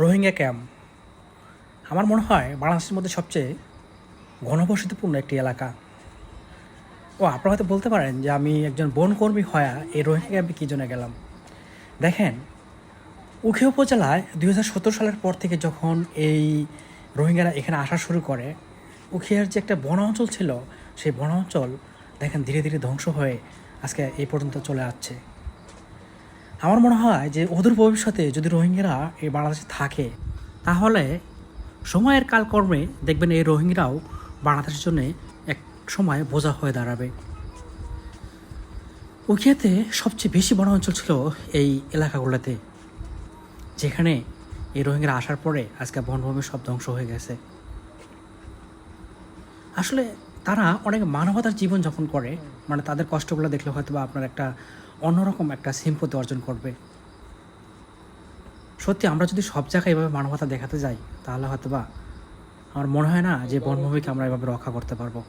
Rohingya camp. আমার মনে হয় বাংলাদেশের মধ্যে সবচেয়ে ঘনবসতিপূর্ণ একটি এলাকা। ও, আপনারা হয়তো বলতে পারেন যে আমি একজন বনকর্মী হয়া এই রোহিঙ্গা ক্যাম্পে কী জন্য গেলাম। দেখেন উখিয়া উপজেলায় দু হাজার সত্তর সালের পর থেকে যখন এই রোহিঙ্গারা এখানে আসা শুরু করে, উখিয়ার যে একটা বন অঞ্চল ছিল, সেই বন অঞ্চল দেখেন ধীরে ধীরে ধ্বংস হয়ে আজকে এই পর্যন্ত চলে আসছে। আমার মনে হয় যে অদূর ভবিষ্যতে যদি রোহিঙ্গারা এই বাংলাদেশে থাকে, তাহলে সময়ের কালকর্মে দেখবেন এই রোহিঙ্গারাও বাংলাদেশের জন্য এক সময় বোঝা হয়ে দাঁড়াবে। উখিয়াতে সবচেয়ে বেশি বড় অঞ্চল ছিল এই এলাকাগুলোতে, যেখানে এই রোহিঙ্গারা আসার পরে আজকে বনভূমি সব ধ্বংস হয়ে গেছে। আসলে তারা অনেক মানবতার জীবন যাপন করে মানে তাদের কষ্টগুলো দেখলে হয়তো বা আপনার একটা অন্যরকম একটা সিম্পতি অর্জন করবে। সত্যি, আমরা যদি সব জায়গায় এভাবে মানবতা দেখাতে যাই, তাহলে হয়তো বা আমার মনে হয় না যে বনভূমিকে আমরা এভাবে রক্ষা করতে পারব।